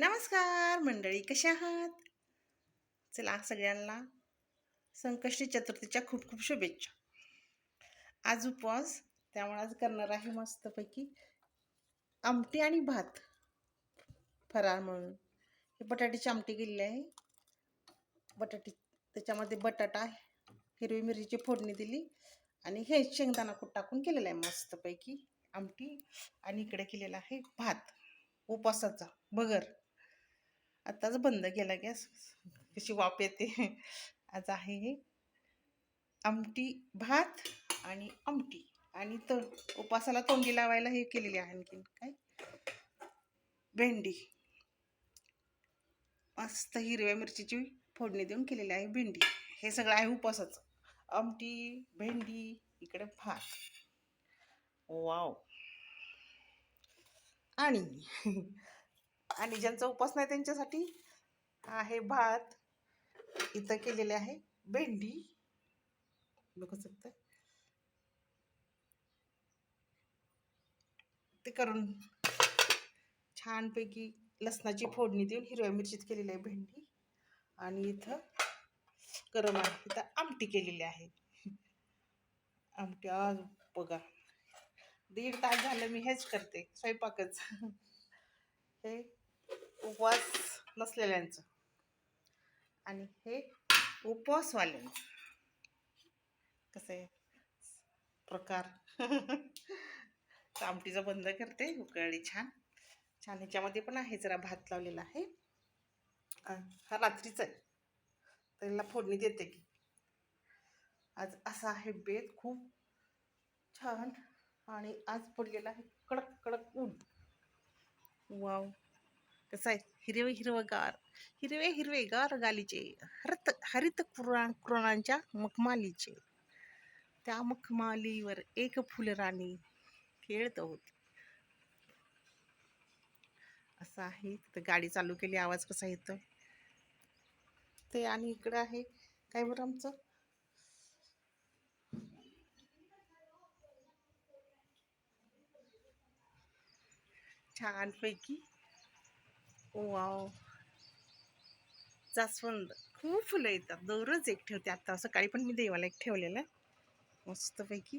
नमस्कार मंडळी कशा आहात? चला सगळ्यांना संकष्टी चतुर्थीच्या खूप खूप शुभेच्छा. आज उपवास त्यामुळे आज करणार आहे मस्तपैकी आमटी आणि भात. फराळ म्हणून. हे बटाट्याची आमटी केलेली आहे. बटाटी त्याच्यामध्ये बटाटा हिरवी मिरचीची फोडणी दिली आणि हे शेंगदाणा कूट टाकून केलेलं आहे मस्तपैकी आमटी. आणि इकडे केलेला आहे भात उपवासाचा बगर आत्ताच बंद केला गॅस. कशी वाप येते. आज आहे हे आमटी भात आणि आमटी आणि तर उपासाला तोंडी लावायला हे केलेली आहे आणखीन काय? भेंडी. मस्त हिरव्या मिरचीची फोडणी देऊन केलेली आहे भेंडी. हे सगळं आहे उपासाचं. आमटी भेंडी इकडे भात. वाव. आणि आणि ज्यांचा उपास नाही त्यांच्यासाठी आहे भात. इथं केलेले आहे भेंडी. बघू शकता. ते करून छानपैकी लसणाची फोडणी देऊन हिरव्या मिरचीत केलेली आहे भेंडी. आणि इथं गरम आहे. इथं आमटी केलेली आहे. आमटी आज बघा. दीड तास झालं मी हेच करते. स्वयंपाकच. हे उपवास नसलेल्यांचं. आणि हे उपवासवाल्यांचं. कसं आहे? प्रकार. तर आमटीचं बंद करते उकळली छान. छान ह्याच्यामध्ये पण आहे जरा भात लावलेला आहे. हा रात्रीचा आहे. त्याला फोडणी देते की. आज असा आहे बेत खूप छान. आणि आज पडलेला आहे कडक कडक ऊन. वाव. कसं आहे हिरवे हिरवगार हिरवे हिरवेगार गालीचे हरित हरित कुराण कुराणांच्या मखमालीचे. त्या मखमालीवर एक फुलराणी खेळत होती. असं आहे तर गाडी चालू केली आवाज कसा येतो ते आणि इकडं आहे काय बरं आमचं? छानपैकी वाव. जास्वंद खूप फुलं येतात. दररोज एक ठेवते आत्ता सकाळी पण मी देवाला एक ठेवलेलं. आहे मस्तपैकी.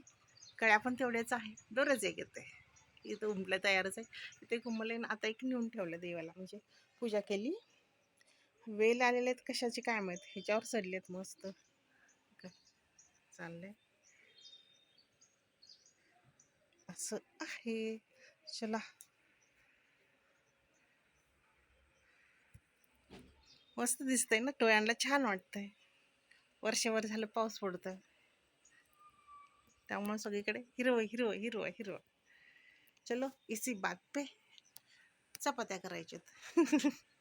कळ्या पण तेवढ्याच आहे. दररोज एक येते. इथं उमलं तयारच आहे. इथे घुमले आता एक नेऊन ठेवलं देवाला. म्हणजे पूजा केली. वेल आलेले आहेत कशाचे काय माहीत? ह्याच्यावर चढलेत मस्त. का- चाललंय. असं आहे. चला. मस्त दिसतंय ना टोळ्यांना छान वाटतंय. वर्षभर झालं पाऊस पडतं त्यामुळे सगळीकडे हिरवं हिरवं हिरवं हिरवं. चलो इसी बात पे. चपात्या करायच्यात.